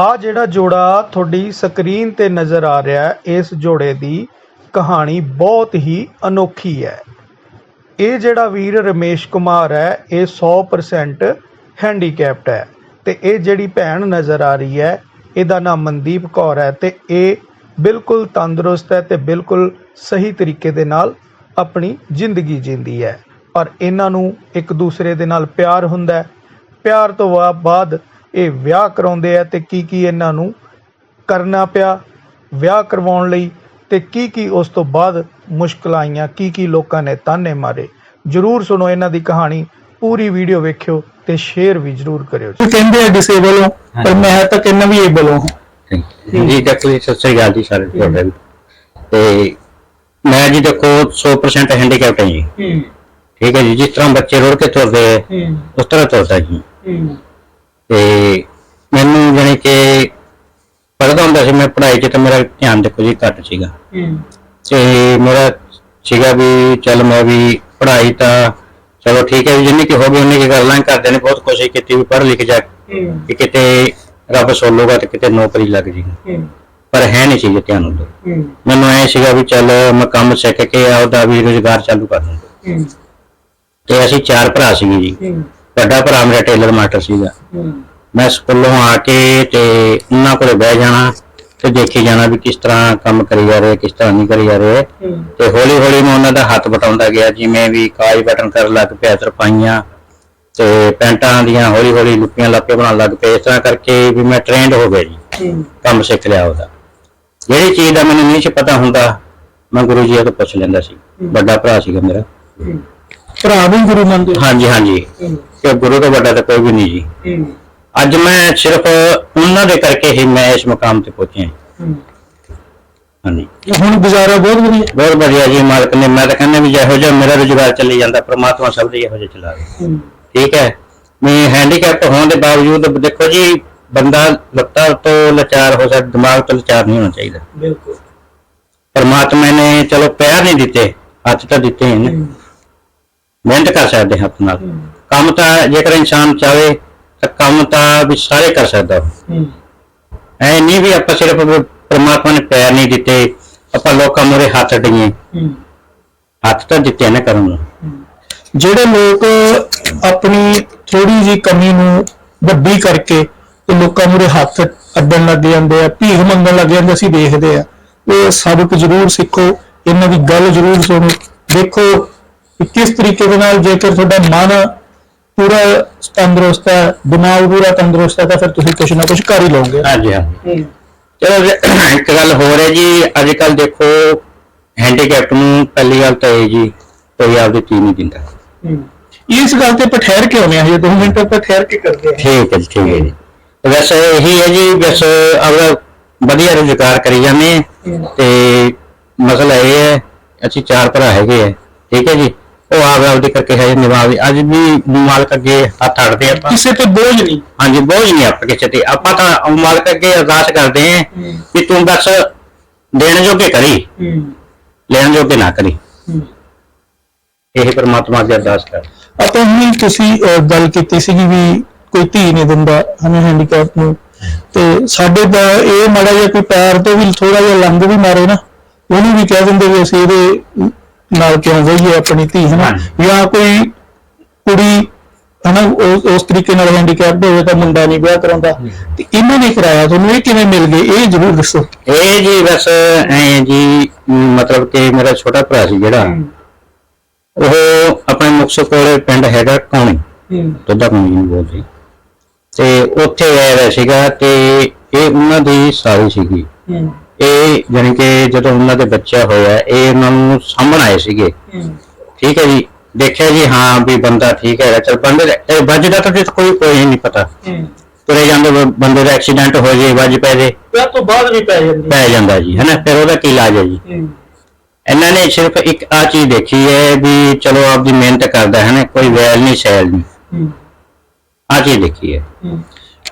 ਆ ਜਿਹੜਾ ਜੋੜਾ ਤੁਹਾਡੀ ਸਕਰੀਨ ਤੇ ਨਜ਼ਰ ਆ ਰਿਹਾ ਇਸ ਜੋੜੇ ਦੀ ਕਹਾਣੀ ਬਹੁਤ ਹੀ ਅਨੋਖੀ ਹੈ। ਇਹ ਜਿਹੜਾ ਵੀਰ ਰਮੇਸ਼ ਕੁਮਾਰ ਹੈ, ਇਹ 100% ਹੈਂਡੀਕੈਪਟ ਹੈ ਤੇ ਇਹ ਜਿਹੜੀ ਭੈਣ ਨਜ਼ਰ ਆ ਰਹੀ ਹੈ, ਇਹਦਾ ਨਾਮ ਮਨਦੀਪ ਕੌਰ ਹੈ ਤੇ ਇਹ ਬਿਲਕੁਲ ਤੰਦਰੁਸਤ ਹੈ ਤੇ ਬਿਲਕੁਲ ਸਹੀ ਤਰੀਕੇ ਦੇ ਨਾਲ ਆਪਣੀ ਜ਼ਿੰਦਗੀ ਜੀਂਦੀ ਹੈ। ਔਰ ਇਹਨਾਂ ਨੂੰ ਇੱਕ ਦੂਸਰੇ ਦੇ ਨਾਲ ਪਿਆਰ ਹੁੰਦਾ ਹੈ। ਪਿਆਰ ਤੋਂ ਬਾਅਦ ਇਹ ਵਿਆਹ ਕਰਾਉਂਦੇ ਆ ਤੇ ਕੀ ਕੀ ਇਹਨਾਂ ਨੂੰ ਕਰਨਾ ਪਿਆ ਵਿਆਹ ਕਰਵਾਉਣ ਲਈ ਤੇ ਕੀ ਕੀ ਉਸ ਤੋਂ ਬਾਅਦ ਮੁਸ਼ਕਲਾਂ ਆਈਆਂ ਕੀ ਕੀ ਲੋਕਾਂ ਨੇ ਤਾਨੇ ਮਾਰੇ। ਜਰੂਰ ਸੁਣੋ ਇਹਨਾਂ ਦੀ ਕਹਾਣੀ ਪੂਰੀ ਵੀਡੀਓ ਵੇਖਿਓ ਤੇ ਸ਼ੇਅਰ ਵੀ ਜਰੂਰ ਕਰਿਓ। ਜੀ। ਕਹਿੰਦੇ ਆ ਡਿਸੇਬਲ ਹੋ ਪਰ ਮੈਂ ਤਾਂ ਕਹਿੰਦਾ ਵੀ ਏਬਲ ਹਾਂ। ਜੀ ਜੀ ਸਤਿ ਸ੍ਰੀ ਅਕਾਲ ਜੀ ਸਾਰੇ ਤੁਹਾਡੇ। ਤੇ ਮੈਂ ਜੀ ਦੇਖੋ 100% ਹੈਂਡੀਕੈਪਟ ਹਾਂ ਜੀ। ਠੀਕ ਹੈ ਜੀ ਜਿਸ ਤਰ੍ਹਾਂ ਬੱਚੇ ਰੋੜ ਕੇ ਤੁਰਦੇ ਹੈ। ਉਸ ਤਰ੍ਹਾਂ ਤੁਰਦਾ ਜੀ। ਤੇ ਮੈਨੂੰ ਜਾਣੀ ਕਿ ਪੜ੍ਹਦਾ ਹੁੰਦਾ ਸੀ ਮੈਂ ਪੜ੍ਹਾਈ 'ਚ ਤਾਂ ਮੇਰਾ ਧਿਆਨ ਦੇਖੋ ਜੀ ਘੱਟ ਸੀਗਾ। ਤੇ ਮੇਰਾ ਸੀਗਾ ਵੀ ਚੱਲ ਮੈਂ ਵੀ ਪੜ੍ਹਾਈ ਤਾਂ ਚਲੋ ਠੀਕ ਹੈ ਜਿੰਨੀ ਕਿ ਹੋ ਗਈ ਉਨੀ ਕੀ ਕਰ ਲਾਂ ਘਰਦਿਆਂ ਨੇ ਬਹੁਤ ਕੋਸ਼ਿਸ਼ ਕੀਤੀ ਵੀ ਪੜ੍ਹ ਲਿਖ ਜਾ ਕਿ ਕਿਤੇ ਰੱਬ ਸੋਲੂਗਾ ਤੇ ਕਿਤੇ ਨੌਕਰੀ ਲੱਗ ਜੇਗੀ ਪਰ ਹੈ ਨਹੀਂ ਸੀ ਧਿਆਨ ਉਧਰ ਮੈਨੂੰ ਐ ਸੀਗਾ ਵੀ ਚੱਲ ਮੈਂ ਕੰਮ ਸਿੱਖ ਕੇ ਆਪਦਾ ਵੀ ਰੁਜ਼ਗਾਰ ਚਾਲੂ ਕਰ ਦੂੰਗਾ। ਤੇ ਅਸੀਂ ਚਾਰ ਭਰਾ ਸੀਗੇ ਜੀ। ਵੱਡਾ ਭਰਾ ਮੇਰਾ ਟੇਲਰ ਮਾਸਟਰ ਸੀਗਾ। ਮੈਂ ਸਕੂਲੋਂ ਆ ਕੇ ਤੇ ਉਹਨਾਂ ਕੋਲੇ ਬਹਿ ਜਾਣਾ ਤੇ ਦੇਖੀ ਜਾਣਾ ਵੀ ਕਿਸ ਤਰ੍ਹਾਂ ਕੰਮ ਕਰੀ ਜਾ ਰਹੇ ਕਿਸ ਤਰ੍ਹਾਂ ਨਹੀਂ ਕਰੀ ਜਾ ਰਹੇ। ਤੇ ਹੌਲੀ ਹੌਲੀ ਮੈਂ ਉਹਨਾਂ ਦਾ ਹੱਥ ਬਟਾਉਂਦਾ ਗਿਆ ਜਿਵੇਂ ਵੀ ਕਾਜ ਬਟਨ ਕਰਨ ਲੱਗ ਪਿਆ ਤਰਪਾਈਆਂ ਤੇ ਪੈਂਟਾਂ ਦੀਆਂ ਹੌਲੀ ਹੌਲੀ ਲੁੱਪੀਆਂ ਲਾਪੇ ਬਣਾਉਣ ਲੱਗ ਪਏ। ਇਸ ਤਰ੍ਹਾਂ ਕਰਕੇ ਵੀ ਮੈਂ ਟ੍ਰੇਨਡ ਹੋ ਗਿਆ ਜੀ ਕੰਮ ਸਿੱਖ ਲਿਆ ਉਹਦਾ। ਜਿਹੜੀ ਚੀਜ਼ ਦਾ ਮੈਨੂੰ ਨਹੀਂ ਸੀ ਪਤਾ ਹੁੰਦਾ ਮੈਂ ਗੁਰੂ ਜੀ ਤੋਂ ਪੁੱਛ ਲੈਂਦਾ ਸੀ। ਵੱਡਾ ਭਰਾ ਸੀਗਾ ਮੇਰਾ। ਭਰਾ ਵੀ ਗੁਰੂ ਮੰਨਦੇ? ਹਾਂਜੀ ਹਾਂਜੀ। ਕਿ ਗੁਰੂ ਤੋਂ ਵੱਡਾ ਤਾਂ ਕੋਈ ਵੀ ਨਹੀਂ ਜੀ। ਅੱਜ ਮੈਂ ਸਿਰਫ ਉਹਨਾਂ ਦੇ ਕਰਕੇ ਹੀ ਮੈਂ ਇਸ ਮੁਕਾਮ ਤੇ ਪਹੁੰਚਿਆ ਹਾਂਜੀ। ਹੁਣ ਗੁਜ਼ਾਰਾ ਬਹੁਤ ਵਧੀਆ। ਬਹੁਤ ਵਧੀਆ ਜੀ ਮਾਲਕ ਨੇ ਮੈਂ ਤਾਂ ਕਹਿੰਦਾ ਵੀ ਜਿਹੋ ਜਿਹਾ ਮੇਰਾ ਰੁਜ਼ਗਾਰ ਚੱਲੀ ਜਾਂਦਾ ਪ੍ਰਮਾਤਮਾ ਸਭ ਦੇ ਇਹੋ ਜਿਹਾ ਚਲਾਵੇ ਠੀਕ ਹੈ? ਮੈਂ ਹੈਂਡੀਕੈਪ ਹੋਣ ਦੇ ਬਾਵਜੂਦ ਦੇਖੋ ਜੀ ਬੰਦਾ ਲੱਤਾਂ ਤੋਂ ਲਾਚਾਰ ਹੋ ਸਕਦਾ ਦਿਮਾਗ ਤੋਂ ਲਾਚਾਰ ਨਹੀਂ ਹੋਣਾ ਚਾਹੀਦਾ। ਬਿਲਕੁਲ। ਪਰਮਾਤਮਾ ਨੇ ਚਲੋ ਪੈਰ ਨਹੀਂ ਦਿੱਤੇ ਹੱਥ ਤਾਂ ਦਿੱਤੇ ਨੇ। ਮਿਹਨਤ ਕਰ ਸਕਦੇ ਹੱਥ ਨਾਲ। ਕੰਮ ਤਾਂ ਜੇਕਰ ਇਨਸਾਨ ਤਾਂ ਕੰਮ ਤਾਂ ਵੀ ਸਾਰੇ ਕਰ ਸਕਦਾ। ਐ ਨਹੀਂ ਵੀ ਆਪਾਂ ਸਿਰਫ ਪਰਮਾਤਮਾ ਨੇ ਪੈਰ ਨਹੀਂ ਦਿੱਤੇ ਆਪਾਂ ਲੋਕਾਂ ਮੂਹਰੇ ਹੱਥ ਅਡੀਏ ਹੱਥ ਤਾਂ ਦਿੱਤੇ ਨੇ ਕਰਨ ਨੂੰ। ਜਿਹੜੇ ਲੋਕ ਆਪਣੀ ਥੋੜੀ ਜੀ ਕਮੀ ਨੂੰ ਵੱਡੀ ਕਰਕੇ ਤੇ ਲੋਕਾਂ ਮੂਰੇ ਹੱਥ ਅੱਡਣ ਲੱਗ ਜਾਂਦੇ ਆ ਭੀਖ ਮੰਗਣ ਲੱਗ ਜਾਂਦੇ ਅਸੀਂ ਦੇਖਦੇ ਆ। ਇਹ ਸਬਕ ਜ਼ਰੂਰ ਸਿੱਖੋ ਇਹਨਾਂ ਦੀ ਗੱਲ ਜ਼ਰੂਰ ਸੁਣੋ। ਦੇਖੋ ਕਿਸ ਤਰੀਕੇ ਦੇ ਨਾਲ ਜੇਕਰ ਤੁਹਾਡਾ ਮਨ ਪੂਰਾ ਤੰਦਰੁਸਤ ਹੈ ਦਿਮਾਗ ਪੂਰਾ ਤੰਦਰੁਸਤ ਹੈ ਤਾਂ ਫਿਰ ਤੁਸੀਂ ਕੁਝ ਨਾ ਕੁਝ ਕਰ ਹੀ ਲਓਗੇ। ਹਾਂਜੀ ਹਾਂ। ਚਲੋ ਜੀ, ਇੱਕ ਗੱਲ ਹੋਰ ਹੈ ਜੀ ਅੱਜ ਕੱਲ ਦੇਖੋ ਹੈਂਡੀਕੈਪ ਨੂੰ ਪਹਿਲੀ ਗੱਲ ਤਾਂ ਇਹ ਜੀ ਕੋਈ ਆਪਦੀ ਚੀਜ਼ ਨਹੀਂ ਦਿੰਦਾ। ਇਸ ਗੱਲ ਤੇ ਆਪਾਂ ਠਹਿਰ ਕੇ ਆਉਂਦੇ ਆ ਹਜੇ 2 ਮਿੰਟ ਆਪਾਂ ਠਹਿਰ ਕੇ ਕਰਦੇ ਆ ਠੀਕ ਹੈ ਜੀ ਠੀਕ ਹੈ ਜੀ। ਵੈਸੇ ਇਹੀ ਹੈ ਜੀ ਬਸ ਆਪਦਾ ਵਧੀਆ ਰੁਜ਼ਗਾਰ ਕਰੀ ਜਾਂਦੇ ਹਾਂ। ਤੇ ਮਸਲਾ ਇਹ ਹੈ ਅਸੀਂ ਚਾਰ ਭਰਾ ਹੈਗੇ ਆ ਠੀਕ ਹੈ ਜੀ? ਉਹ ਆਪ ਆਪਦੀ ਕਰਕੇ ਹੈ ਨਿਭਾਵੇ ਅੱਜ ਵੀ ਮਾਲਕ ਅੱਗੇ ਹੱਥ ਅੜਦੇ ਆਪਾਂ। ਕਿਸੇ ਤੇ ਬੋਝ ਨਹੀਂ। ਹਾਂਜੀ ਬੋਝ ਨਹੀਂ ਆਪਾਂ ਕਿਸੇ ਤੇ। ਆਪਾਂ ਤਾਂ ਮਾਲਕ ਅੱਗੇ ਅਰਦਾਸ ਕਰਦੇ ਆਂ ਕਿ ਤੂੰ ਬਸ ਦੇਣ ਜੋਗੇ ਕਰੀ। ਲੈਣ ਜੋਗੇ ਨਾ ਕਰੀ। ਇਹ ਪਰਮਾਤਮਾ ਅੱਗੇ ਅਰਦਾਸ ਕਰ ਆਪਾਂ ਹੁਣ ਤੁਸੀਂ ਗੱਲ ਕੀਤੀ ਸੀਗੀ ਵੀ ਕੋਈ ਧੀ ਨਹੀਂ ਦਿੰਦਾ ਹਨਾ ਹੈਂਡੀਕੈਪ ਨੂੰ। ਤੇ ਸਾਡੇ ਦਾ ਇਹ ਮਾੜਾ ਜਿਹਾ ਕੋਈ ਪੈਰ ਤੋਂ ਵੀ ਥੋੜਾ ਜਿਹਾ ਲੰਗ ਵੀ ਮਾਰੇ ਨਾ ਉਹਨੂੰ ਵੀ ਕਹਿ ਦਿੰਦੇ ਵੀ ਅਸੀਂ ਇਹਦੇ ਨਾਲ ਕਿਉਂ ਗਈਏ ਆਪਣੀ ਧੀ ਹਨਾ। ਜਾਂ ਕੋਈ ਕੁੜੀ ਹਨਾ ਉਸ ਉਸ ਤਰੀਕੇ ਨਾਲ ਹੈਂਡੀਕੈਪ ਹੋਵੇ ਤਾਂ ਮੁੰਡਾ ਨਹੀਂ ਵਿਆਹ ਕਰਾਉਂਦਾ। ਤੇ ਇਹਨਾਂ ਨੇ ਕਰਾਇਆ ਤੁਹਾਨੂੰ ਇਹ ਕਿਵੇਂ ਮਿਲ ਗਏ ਇਹ ਜ਼ਰੂਰ ਦੱਸੋ। ਇਹ ਜੀ ਬਸ ਐ ਜੀ ਮਤਲਬ ਕਿ ਮੇਰਾ ਛੋਟਾ ਭਰਾ ਸੀ ਜਿਹੜਾ। ਉਹ ਆਪਣੇ ਮੁਕਤਸਰ ਕੋਲੇ ਪਿੰਡ ਹੈਗਾ ਕੌਣੀ। ਦੁੱਧਾ ਕੌਣੀ ਨੂੰ ਬੋਲਦੇ ਤੇ ਉੱਥੇ ਆਇਆ ਸੀਗਾ ਤੇ ਇਹ ਉਹਨਾਂ ਦੀ ਸਾਲੀ ਸੀਗੀ। ਇਹ ਜਾਣੀ ਕਿ ਜਦੋਂ ਉਹਨਾਂ ਦੇ ਬੱਚਾ ਹੋਇਆ ਇਹ ਉਹਨਾਂ ਨੂੰ ਸਾਹਮਣ ਆਏ ਸੀਗੇ। ਠੀਕ ਹੈ ਜੀ? ਦੇਖਿਆ ਜੀ ਹਾਂ ਵੀ ਬੰਦਾ ਠੀਕ ਹੈਗਾ। ਚਲ ਬੰਦੇ ਦਾ- ਇਹ ਵੱਜ ਦਾ ਤਾਂ ਕੋਈ ਕੋਈ ਨਹੀਂ ਪਤਾ। ਤੁਰੇ ਜਾਂਦੇ ਬੰਦੇ ਦਾ ਐਕਸੀਡੈਂਟ ਹੋ ਜੇ ਵੱਜ ਪੈ ਜੇ। ਵਿਆਹ ਤੋਂ ਬਾਅਦ ਵੀ ਪੈ ਜਾਂਦੀ। ਪੈ ਜਾਂਦਾ ਜੀ ਹੈਨਾ ਫਿਰ ਉਹਦਾ ਕੀ ਇਲਾਜ ਹੈ ਜੀ? ਇਹਨਾਂ ਨੇ ਸਿਰਫ ਇੱਕ ਆ ਚੀਜ਼ ਦੇਖੀ ਹੈ ਵੀ ਚਲੋ ਆਪਦੀ ਮਿਹਨਤ ਕਰਦਾ ਹੈ ਨਾ? ਕੋਈ ਵੈਲ ਨਹੀਂ ਸੈਲ ਨਹੀਂ। ਆ ਚੀਜ਼ ਦੇਖੀ ਹੈ।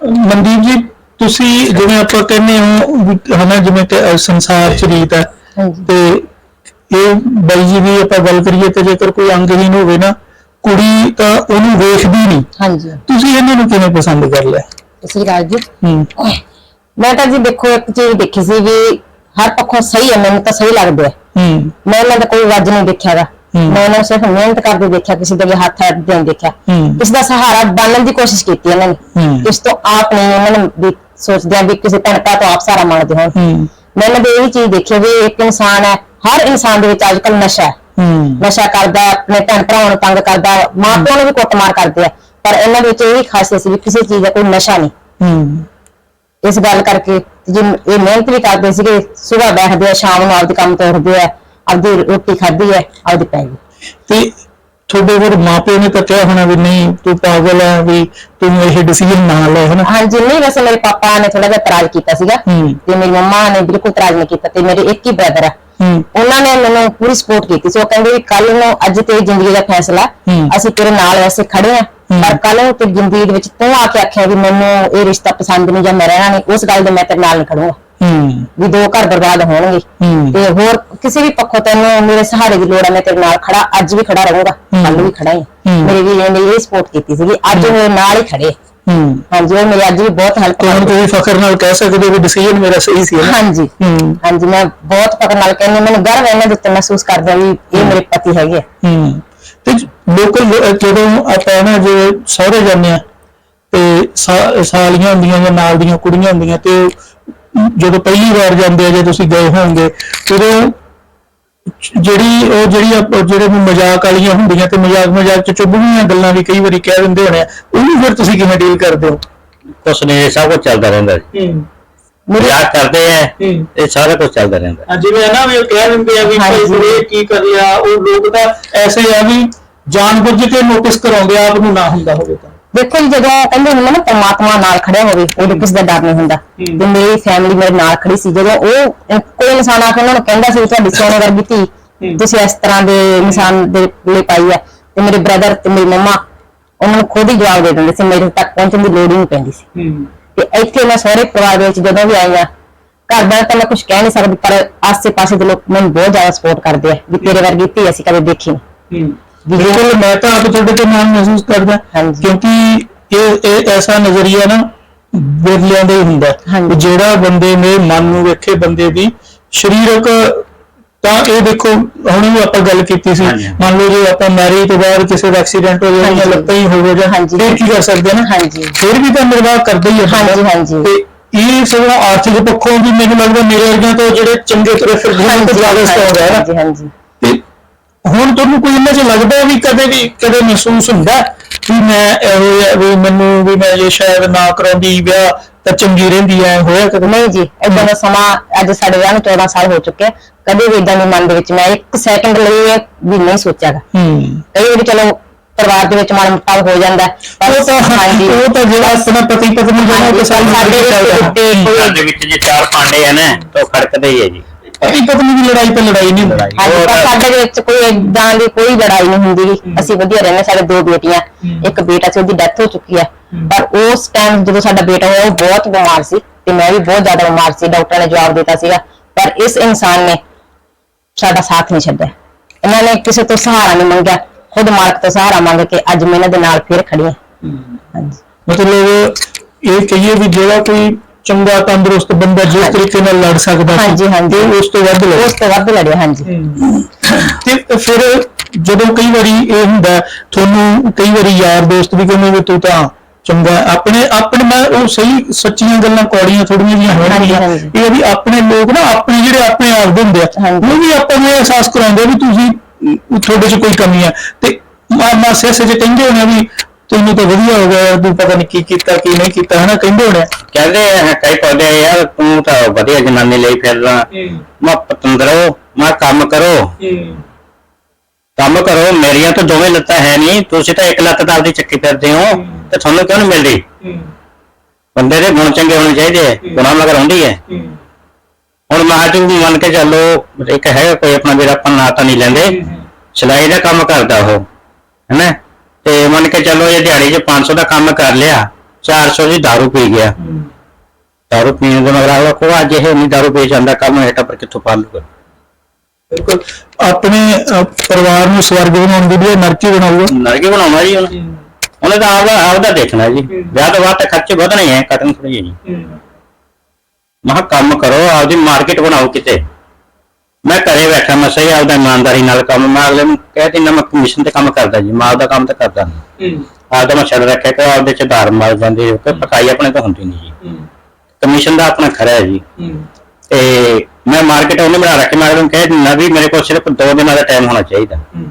ਮਨਦੀਪ ਜੀ ਤੁਸੀਂ ਜਿਵੇਂ ਆਪਾਂ ਕਹਿੰਦੇ ਹੋ ਹਨਾ ਜਿਵੇਂ ਕਿ ਸੰਸਾਰ ਚ ਰੀਤ ਹੈ ਤੇ ਇਹ ਬਾਈ ਜੀ ਵੀ ਆਪਾਂ ਗੱਲ ਕਰੀਏ ਤੇ ਜੇਕਰ ਕੋਈ ਅੰਗਹੀਨ ਹੋਵੇ ਨਾ ਕੁੜੀ ਤਾਂ ਉਹਨੂੰ ਵੇਖਦੀ ਨਹੀਂ। ਹਾਂਜੀ। ਤੁਸੀਂ ਇਹਨਾਂ ਨੂੰ ਕਿਵੇਂ ਪਸੰਦ ਕਰ ਲਿਆ? ਅਸੀਂ ਰਾਜੂ? ਹੂੰ। ਮੈਂ ਤਾਂ ਜੀ ਦੇਖੋ ਇੱਕ ਚੀਜ਼ ਦੇਖੀ ਸੀ ਵੀ ਹਰ ਪੱਖੋਂ ਸਹੀ ਹੈ ਮੈਨੂੰ ਤਾਂ ਸਹੀ ਲੱਗਦਾ ਹੈ ਹੂੰ। ਮੈਂ ਇਹਨਾਂ ਦਾ ਕੋਈ ਵੱਜ ਨਹੀਂ ਦੇਖਿਆਗਾ। ਮੈਂ ਇਹਨਾਂ ਨੂੰ ਸਿਰਫ ਮਿਹਨਤ ਕਰਦੇ ਦੇਖਿਆ ਕਿਸੇ ਦੇ ਹੱਥ ਨਹੀਂ ਦੇਖਿਆ। ਕਿਸੇ ਦਾ ਸਹਾਰਾ ਬਣਨ ਦੀ ਕੋਸ਼ਿਸ਼ ਕੀਤੀ ਇਹਨਾਂ ਨੇ। ਇਸ ਤੋਂ ਆਪ ਨਹੀਂ ਇਹਨਾਂ ਨੇ ਸੋਚਦੇ ਆ ਵੀ ਕਿਸੇ ਭਰਾ ਤੋਂ ਆਪ ਸਹਾਰਾ ਮੰਗਦੇ ਹੋਣ। ਹੂੰ। ਮੈਂ ਇਹਨਾਂ ਦੇ ਇਹ ਚੀਜ਼ ਦੇਖੀ ਵੀ ਇੱਕ ਇਨਸਾਨ ਹੈ ਹਰ ਇਨਸਾਨ ਦੇ ਵਿੱਚ ਅੱਜ ਕੱਲ ਨਸ਼ਾ ਹੈ। ਹੂੰ। ਨਸ਼ਾ ਕਰਦਾ ਆਪਣੇ ਭੈਣ ਭਰਾਵਾਂ ਨੂੰ ਤੰਗ ਕਰਦਾ ਮਾਂ ਪਿਓ ਨੂੰ ਵੀ ਕੁੱਟਮਾਰ ਕਰਦੇ ਆ। ਪਰ ਇਹਨਾਂ ਦੇ ਵਿੱਚ ਇਹ ਵੀ ਖਾਸੀਅਤ ਸੀ ਵੀ ਕਿਸੇ ਚੀਜ਼ ਦਾ ਕੋਈ ਨਸ਼ਾ ਨਹੀਂ। ਹੂੰ। ਇਸ ਗੱਲ ਕਰਕੇ ਜੇ ਇਹ ਮਿਹਨਤ ਵੀ ਕਰਦੇ ਸੀਗੇ ਸਵੇਰ ਬੈਠਦੇ ਆ ਸ਼ਾਮ ਨੂੰ ਆਪਦੇ ਕੰਮ ਤੋਂ ਉੱਠਦੇ ਆ ਆਪਦੀ ਰੋਟੀ ਖਾਧੀ ਹੈ ਆਪਦੀ ਪੈ ਗਈ। ਤੇ ਤੁਹਾਡੇ ਫਿਰ ਮਾਪੇ ਨੇ ਤਾਂ ਕਿਹਾ ਹੋਣਾ ਵੀ ਨਹੀਂ ਤੂੰ ਪਾਗਲ ਹੈ ਵੀ ਤੂੰ ਇਹ ਡਿਸੀਜਨ ਨਾ ਲੈ ਹਨਾ ਹਾਂਜੀ ਨਹੀਂ ਵੈਸੇ ਮੇਰੇ ਪਾਪਾ ਨੇ ਥੋੜਾ ਜਿਹਾ ਇਤਰਾਜ਼ ਕੀਤਾ ਸੀਗਾ ਹੂੰ। ਤੇ ਮੇਰੀ ਮੰਮਾ ਨੇ ਬਿਲਕੁਲ ਇਤਰਾਜ਼ ਨਹੀਂ ਕੀਤਾ ਤੇ ਮੇਰੇ ਇੱਕ ਹੀ ਬ੍ਰਦਰ ਆ ਹੂੰ ਉਹਨਾਂ ਨੇ ਮੈਨੂੰ ਪੂਰੀ ਸਪੋਰਟ ਕੀਤੀ ਸੀ ਉਹ ਕਹਿੰਦੇ ਵੀ ਕੱਲ ਨੂੰ ਅੱਜ ਤੇਰੀ ਜ਼ਿੰਦਗੀ ਦਾ ਫੈਸਲਾ ਹੂੰ। ਅਸੀਂ ਤੇਰੇ ਨਾਲ ਵੈਸੇ ਖੜੇ ਆ ਹੂੰ। ਪਰ ਕੱਲ ਨੂੰ ਤੇ ਜ਼ਿੰਦਗੀ ਦੇ ਵਿੱਚ ਤੂੰ ਆ ਕੇ ਆਖਿਆ ਵੀ ਮੈਨੂੰ ਇਹ ਰਿਸ਼ਤਾ ਪਸੰਦ ਨਹੀਂ ਜਾਂ ਮੈਂ ਰਹਿਣਾ ਨਹੀਂ ਉਸ ਗੱਲ ਦੇ ਮੈਂ ਤੇਰੇ ਨਾਲ ਨਹੀਂ ਖੜੂੰਗਾ ਹੂੰ। ਵੀ ਦੋ ਘਰ ਬਰਬਾਦ ਹੋਣਗੇ। ਹੂੰ। ਤੇ ਹੋਰ ਕਿਸੇ ਵੀ ਪੱਖੋਂ ਤੈਨੂੰ ਮੇਰੇ ਸਹਾਰੇ ਦੀ ਲੋੜ ਹੈ ਮੈਂ ਤੇਰੇ ਨਾਲ ਖੜਾ ਅੱਜ ਵੀ ਖੜਾ ਰਹੂੰਗਾ। ਹੂੰ। ਕੱਲ ਵੀ ਖੜਾ ਹੀ ਹੂੰ। ਮੇਰੇ ਵੀ ਨੇ ਇਹ ਸਪੋਰਟ ਕੀਤੀ ਸੀਗੀ ਅੱਜ ਉਹ ਮੇਰੇ ਨਾਲ ਹੀ ਖੜੇ ਹੂੰ। ਹਾਂਜੀ ਉਹ ਮੇਰੀ ਅੱਜ ਵੀ ਬਹੁਤ ਹੈਲਪ ਤੇ ਹੁਣ ਕਰਦੇ ਤੁਸੀਂ ਫਖਰ ਨਾਲ ਕਹਿ ਸਕਦੇ ਹੋ ਵੀ ਡਿਸੀਜਨ ਮੇਰਾ ਸਹੀ ਸੀ ਹਨਾ ਹਾਂਜੀ। ਹੂੰ। ਹਾਂਜੀ ਮੈਂ ਬਹੁਤ ਫਕਰ ਨਾਲ ਕਹਿੰਦੀ ਹਾਂ, ਮੈਨੂੰ ਗਰਵ ਹੈ ਇਹਨਾਂ ਦੇ ਉੱਤੇ ਮਹਿਸੂਸ ਕਰਦਾ ਵੀ ਇਹ ਮੇਰੇ ਪਤੀ ਹੈਗੇ ਆ। ਹੂੰ। ਤੇ ਲੋਕਲ ਜਦੋਂ ਆਪਾਂ ਨਾ ਜੇ ਸਹੁਰੇ ਜਾਂਦੇ ਆ ਤੇ ਸਾ- ਸਾਲੀਆਂ ਹੁੰਦੀਆਂ ਜਾਂ ਨਾਲ ਦੀਆਂ ਕੁੜੀਆਂ ਹੁੰਦੀਆਂ ਤੇ ਜਦੋਂ ਪਹਿਲੀ ਵਾਰ ਜਾਂਦੇ ਆ ਜੇ ਤੁਸੀਂ ਗਏ ਹੋਵੋਗੇ ਉਦੋਂ ਜਿਹੜੀ ਉਹ ਜਿਹੜੀ ਜਿਹੜੇ ਵੀ ਮਜ਼ਾਕ ਵਾਲੀਆਂ ਹੁੰਦੀਆਂ ਤੇ ਮਜ਼ਾਕ ਮਜ਼ਾਕ ਚ ਚੁੱਭਵੀਆਂ ਗੱਲਾਂ ਵੀ ਕਈ ਵਾਰੀ ਕਹਿ ਦਿੰਦੇ ਹੋਣੇ ਆ ਉਹਨੂੰ ਫਿਰ ਤੁਸੀਂ ਕਿਵੇਂ ਡੀਲ ਕਰਦੇ ਹੋ? ਕੁਛ ਨਹੀਂ ਸਭ ਕੁਝ ਚੱਲਦਾ ਰਹਿੰਦਾ ਜੀ। ਹੂੰ। ਮਜ਼ਾਕ ਕਰਦੇ ਆ ਹੂੰ। ਇਹ ਸਾਰਾ ਕੁਝ ਚੱਲਦਾ ਰਹਿੰਦਾ। ਜਿਵੇਂ ਹੈ ਨਾ ਵੀ ਉਹ ਕਹਿ ਦਿੰਦੇ ਆ ਵੀ ਹਾਂਜੀ। ਇਹ ਕੀ ਕਰ ਲਿਆ ਉਹ ਲੋਕ ਤਾਂ ਐਸੇ ਆ ਵੀ ਜਾਣਬੁੱਝ ਕੇ ਨੋਟਿਸ ਕਰਾਉਂਦੇ ਆ ਆਪ ਨੂੰ ਨਾ ਹੁੰਦਾ ਹੋਵੇ ਤਾਂ। ਦੇਖੋ ਜੀ ਜਦੋਂ ਕਹਿੰਦੇ ਹੁੰਦੇ ਨਾ ਪਰਮਾਤਮਾ ਨਾਲ ਖੜਿਆ ਹੋਵੇ ਉਹਦੇ ਕਿਸੇ ਦਾ ਡਰ ਨਹੀਂ ਹੁੰਦਾ। ਤੇ ਮੇਰੀ ਫੈਮਿਲੀ ਮੇਰੇ ਨਾਲ ਖੜੀ ਸੀ। ਜਦੋਂ ਉਹ ਕੋਈ ਇਨਸਾਨ ਆ ਕੇ ਉਹਨਾਂ ਨੂੰ ਕਹਿੰਦਾ ਸੀ ਤੁਹਾਡੀ ਸੋਨੇ ਵਰਗੀ ਧੀ। ਤੁਸੀਂ ਇਸ ਤਰ੍ਹਾਂ ਦੇ ਇਨਸਾਨ ਦੇ ਲਈ ਪਾਈ ਹੈ ਤੇ ਮੇਰੇ ਬ੍ਰਦਰ ਤੇ ਮੇਰੀ ਮੰਮਾ ਉਹਨਾਂ ਨੂੰ ਖੁਦ ਹੀ ਜਵਾਬ ਦੇ ਦਿੰਦੇ ਸੀ ਮੇਰੇ ਤੱਕ ਪਹੁੰਚਣ ਦੀ ਲੋੜ ਹੀ ਨਹੀਂ ਪੈਂਦੀ ਸੀ। ਤੇ ਇੱਥੇ ਮੈਂ ਸਹੁਰੇ ਪਰਿਵਾਰ ਵਿੱਚ ਜਦੋਂ ਵੀ ਆਈ ਆ ਘਰ ਦਾ ਤਾਂ ਮੈਂ ਕੁਝ ਕਹਿ ਨਹੀਂ ਸਕਦੀ ਪਰ ਆਸ-ਪਾਸੇ ਦੇ ਲੋਕ ਮੈਨੂੰ ਬਹੁਤ ਜ਼ਿਆਦਾ ਸਪੋਰਟ ਕਰਦੇ ਆ ਵੀ ਤੇਰੇ ਵਰਗੀ ਧੀ ਅਸੀਂ ਕਦੇ ਦੇਖੀ ਨਹੀਂ। ਬਿਲਕੁਲ ਮੈਂ ਤਾਂ ਆਪ ਤੁਹਾਡੇ ਤੇ ਮਾਣ ਮਹਿਸੂਸ ਕਰਦਾ। ਕਿਉਂਕਿ ਇਹ ਇਹ ਐਸਾ ਨਜ਼ਰੀਆ ਨਾ ਵਿਰਲਿਆਂ ਦਾ ਹੀ ਹੁੰਦਾ ਜਿਹੜਾ ਬੰਦੇ ਨੇ ਮਨ ਨੂੰ ਵੇਖੇ ਬੰਦੇ ਦੀ ਸਰੀਰਕ ਤਾਂ ਇਹ ਦੇਖੋ ਹੁਣੇ ਵੀ ਆਪਾਂ ਗੱਲ ਕੀਤੀ ਸੀ। ਮੰਨ ਲਓ ਜੇ ਆਪਾਂ ਮੈਰਿਜ ਤੋਂ ਬਾਅਦ ਕਿਸੇ ਦਾ ਐਕਸੀਡੈਂਟ ਹੋ ਜਾਵੇ ਜਾਂ। ਲੱਤਾਂ ਹੀ ਹੋ ਹਾਂਜੀ। ਫਿਰ ਕੀ ਕਰ ਸਕਦੇ ਨਾ ਹਾਂਜੀ। ਫਿਰ ਵੀ ਤਾਂ ਨਿਰਵਾਹ ਕਰਦਾ ਹੀ। ਹਾਂਜੀ, ਹਾਂਜੀ। ਤੇ ਇਹ ਸਗੋਂ ਆਰਥਿਕ ਪੱਖੋਂ ਵੀ ਮੈਨੂੰ ਲੱਗਦਾ ਮੇਰੇ ਵਰਗਿਆਂ ਤੋਂ ਜਿਹੜੇ ਚੰਗੇ ਤੁਰੇ ਫਿਰਦੇ ਨੇ ਉਹ ਤੋਂ ਜ਼ਿਆਦਾ ਸਟਰੋਂਗ ਹੈ ਨਾ ਹਾਂਜੀ ਹਾਂਜੀ ਤੇ ਹੁਣ ਤੁਹਾਨੂੰ ਕੋਈ ਇਹਨਾਂ 'ਚ ਲੱਗਦਾ ਵੀ ਕਦੇ ਵੀ ਕਦੇ ਮਹਿਸੂਸ ਹੁੰਦਾ ਵੀ ਮੈਂ ਇਹੋ ਜਿਹਾ ਵੀ ਮੈਨੂੰ ਵੀ ਮੈਂ ਜੇ ਸ਼ਾਇਦ ਨਾ ਕਰਾਉਂਦੀ ਵਿਆਹ ਤਾਂ ਚੰਗੀ ਰਹਿੰਦੀ ਐ ਹੋਇਆ ਕਦੇ? ਨਹੀਂ ਜੀ ਇਦਾਂ ਦਾ ਸਮਾਂ ਅੱਜ ਸਾਡੇ ਵਿਆਹ ਨੂੰ 14 ਸਾਲ ਹੋ ਚੁੱਕੇ ਆ ਕਦੇ ਵੀ ਇਦਾਂ ਦੇ ਮਨ ਦੇ ਵਿੱਚ ਮੈਂ ਇੱਕ ਸੈਕਿੰਡ ਲਈ ਇਹ ਵੀ ਨਹੀਂ ਸੋਚਿਆਗਾ। ਹੂੰ। ਕਈ ਵਾਰੀ ਚਲੋ ਪਰਿਵਾਰ ਦੇ ਵਿੱਚ ਮਾੜਾ ਮੋਟਾ ਹੋ ਜਾਂਦਾ ਉਹ ਤਾਂ ਹਾਂਜੀ ਉਹ ਤਾਂ ਜਿਹੜਾ ਆਪਣਾ ਪਤੀ ਪਤਨੀ ਜਿਹੜਾ ਕਿ ਸਾਡੀ ਦੇ ਵਿੱਚ ਜੇ ਚਾਰ ਭਾਂਡੇ ਆ ਨਾ ਤਾਂ ਖੜਕਦੇ ਹੀ ਹੈ ਜੀ। ਪਤੀ ਪਤਨੀ ਦੀ ਲੜਾਈ ਤਾਂ ਲੜਾਈ ਨਹੀਂ ਹੁੰਦੀ। ਹਾਂਜੀ ਪਰ ਸਾਡੇ ਵਿੱਚ ਕੋਈ ਏਦਾਂ ਦੀ ਕੋਈ ਲੜਾਈ ਨਹੀਂ ਹੁੰਦੀ ਗੀ। ਅਸੀਂ ਵਧੀਆ ਰਹਿੰਦੇ ਸਾਡੇ ਦੋ ਬੇਟੀਆਂ ਇੱਕ ਬੇਟਾ ਸੀ ਉਹਦੀ ਡੈਥ ਹੋ ਚੁੱਕੀ ਹੈ। ਪਰ ਉਸ ਟਾਈਮ ਜਦੋਂ ਸਾਡਾ ਬੇਟਾ ਹੋਇਆ ਉਹ ਬਹੁਤ ਬਿਮਾਰ ਸੀ ਤੇ ਮੈਂ ਵੀ ਬਹੁਤ ਜ਼ਿਆਦਾ ਬਿਮਾਰ ਸੀ ਡਾਕਟਰ ਨੇ ਜਵਾਬ ਦਿੱਤਾ ਸੀਗਾ। ਪਰ ਇਸ ਇਨਸਾਨ ਨੇ ਸਾਡਾ ਸਾਥ ਨਹੀਂ ਛੱਡਿਆ। ਇਹਨਾਂ ਨੇ ਕਿਸੇ ਤੋਂ ਸਹਾਰਾ ਨਹੀਂ ਮੰਗਿਆ। ਖੁਦ ਮਾਲਕ ਤੋਂ ਸਹਾਰਾ ਮੰਗ ਕੇ ਅੱਜ ਮੈਂ ਇਹਨਾਂ ਦੇ ਨਾਲ ਫਿਰ ਖੜੀ ਹਾਂ। ਹਾਂਜੀ। ਮਤਲਬ ਇਹ ਕਹੀਏ ਵੀ ਜਿਹੜਾ ਕੋਈ ਚੰਗਾ ਤੰਦਰੁਸਤ ਬੰਦਾ ਜਿਸ। ਤਰੀਕੇ ਨਾਲ ਲੜ ਸਕਦਾ ਸੀ, ਹਾਂਜੀ, ਹਾਂਜੀ। ਉਸ ਤੋਂ ਵੱਧ ਲੜ ਉਸ ਤੋਂ ਵੱਧ ਲੜਿਆ ਹਾਂਜੀ ਤੇ ਫਿਰ ਜਦੋਂ ਕਈ ਵਾਰੀ ਇਹ ਹੁੰਦਾ ਹੈ, ਤੁਹਾਨੂੰ ਕਈ ਵਾਰੀ ਯਾਰ ਦੋਸਤ ਵੀ ਕਹਿੰਦੇ ਵੀ ਤੂੰ ਤਾਂ ਚੰਗਾ ਹੈ। ਆਪਣੇ ਆਪਣੇ ਮੈਂ ਉਹ ਸਹੀ ਸੱਚੀਆਂ ਗੱਲਾਂ ਕੌੜੀਆਂ ਥੋੜੀਆਂ ਜਿਹੀਆਂ ਹੋਣਗੀਆਂ ਹਾਂਜੀ, ਹਾਂਜੀ। ਇਹ ਵੀ ਆਪਣੇ ਲੋਕ ਨਾ ਆਪਣੇ ਜਿਹੜੇ ਆਪਣੇ ਆਪ ਦੇ ਹੁੰਦੇ ਆ ਹਾਂਜੀ। ਉਹ ਵੀ ਆਪਾਂ ਨੂੰ ਇਹ ਅਹਿਸਾਸ ਕਰਾਉਂਦੇ ਆ ਵੀ ਤੁਸੀਂ ਅਮ, ਤੁਹਾਡੇ 'ਚ ਕੋਈ ਕਮੀ ਹੈ ਤੇ ਮਾਮਾ ਸੇ ਜੇ ਕਹਿੰਦੇ ਹੋਣੇ ਆ ਵੀ ਤੈਨੂੰ ਤਾਂ ਵਧੀਆ ਹੋ ਗਿਆ ਤੂੰ ਪਤਾ ਨਹੀਂ ਕੀ ਕੀਤਾ ਕੀ ਨਹੀਂ ਕੀਤਾ ਹਨਾ? ਕਹਿੰਦੇ ਹੋਣੇ। ਕਹਿੰਦੇ ਆ ਕਈ ਕਹਿੰਦੇ ਆ, ਯਾਰ ਤੂੰ ਤਾਂ ਵਧੀਆ ਜਨਾਨੀ ਲਈ ਫਿਰਦਾ। ਮੈਂ ਪਤੰਦਰੋ ਮੈਂ ਕੰਮ ਕਰੋ। ਕੰਮ ਕਰੋ ਮੇਰੀਆਂ ਤਾਂ ਦੋਵੇਂ ਲੱਤਾਂ ਹੈ ਨਹੀਂ ਤੁਸੀਂ ਤਾਂ ਇੱਕ ਲੱਤ ਤਾਂ ਆਪਦੀ ਚੱਕੀ ਫਿਰਦੇ ਹੋ ਤੇ ਤੁਹਾਨੂੰ ਕਿਉਂ ਨਹੀਂ ਮਿਲਦੀ? ਬੰਦੇ ਦੇ ਗੁਣ ਚੰਗੇ ਹੋਣੇ ਚਾਹੀਦੇ ਆ ਗੁਣਾਂ ਮਗਰ ਹੁੰਦੀ ਹੈ। ਹੁਣ ਮਹਾਜੂ ਮੰਨ ਕੇ ਚੱਲੋ ਇੱਕ ਹੈਗਾ ਕੋਈ ਆਪਣਾ ਵੀਰ ਆਪਾਂ ਨਾਂ ਤਾਂ ਨਹੀਂ ਲੈਂਦੇ। ਸਿਲਾਈ ਦਾ ਕੰਮ ਕਰਦਾ ਉਹ ਹੈਨਾ? ਤੇ ਮੰਨ ਕੇ ਚੱਲੋ ਇਹ ਦਿਹਾੜੀ 'ਚ 500 ਦਾ ਕੰਮ ਕਰ ਲਿਆ 400 ਦੀ दारू ਪੀ ਗਿਆ दारू ਪੀਣ ਦੇ ਮਗਰ ਆਇਆ ਕੋ ਅੱਜ ਇਹ ਨਹੀਂ दारू ਪੀ ਜਾਂਦਾ ਕੰਮ ਹੇਠਾਂ ਪਰ ਕਿੱਥੋਂ ਪਾਲੂਗਾ ਬਿਲਕੁਲ ਆਪਣੇ ਅਹ, ਪਰਿਵਾਰ ਨੂੰ ਸਵਰਗ ਬਣਾਉਣ ਦੀ ਬਜਾਏ ਨਰਕ ਹੀ ਬਣਾਊਗਾ ਨਰਕੀ ਬਣਾਉਣਾ ਜੀ ਉਹਨੇ ਉਹਨੇ ਤਾਂ ਆਪਦਾ ਆਪਦਾ ਦੇਖਣਾ ਜੀ ਵਿਆਹ ਤੋਂ ਬਾਅਦ ਤਾਂ ਖਰਚੇ ਵਧਣੇ ਹੈ ਘਟਣ ਥੋੜੀ ਜੀ ਮੈਂ ਕਿਹਾ ਕੰਮ ਕਰੋ ਆਪਦੀ ਮਾਰਕੀਟ ਬਣਾਓ ਕਿਤੇ ਮੈਂ ਘਰੇ ਬੈਠਾ ਮੈਂ ਸਹੀ ਆਪਦਾ ਇਮਾਨਦਾਰੀ ਨਾਲ ਕੰਮ ਮੈਂ ਅਗਲੇ ਨੂੰ ਕਹਿ ਦਿੰਦਾ ਮੈਂ ਕਮਿਸ਼ਨ ਤੇ ਕੰਮ ਕਰਦਾ ਜੀ ਮੈਂ ਆਪਦਾ ਕੰਮ ਤਾਂ ਕਰਦਾ ਨਹੀਂ ਹੂੰ। ਆਪਦਾ ਮੈਂ ਛੱਡ ਰੱਖਿਆ ਕਿ ਆਪਦੇ ਚ ਧਾਰ ਮਾਰ ਜਾਂਦੀ ਹੈ। ਕਿ ਪਕਾਈ ਆਪਣੇ ਤੋਂ ਹੁੰਦੀ ਨਹੀਂ ਜੀ। ਹੂੰ। ਕਮਿਸ਼ਨ ਦਾ ਆਪਣਾ ਖਰਾ ਹੈ ਜੀ। ਹੂੰ। ਤੇ ਮੈਂ ਮਾਰਕੀਟ ਉਹਨੇ ਬਣਾ ਰੱਖੀ ਮੈਂ ਅਗਲੇ ਨੂੰ ਕਹਿ ਦਿੰਦਾ ਵੀ ਮੇਰੇ ਕੋਲ ਸਿਰਫ 2 ਦਿਨਾਂ ਦਾ ਟਾਈਮ ਹੋਣਾ ਚਾਹੀਦਾ। ਹੂੰ।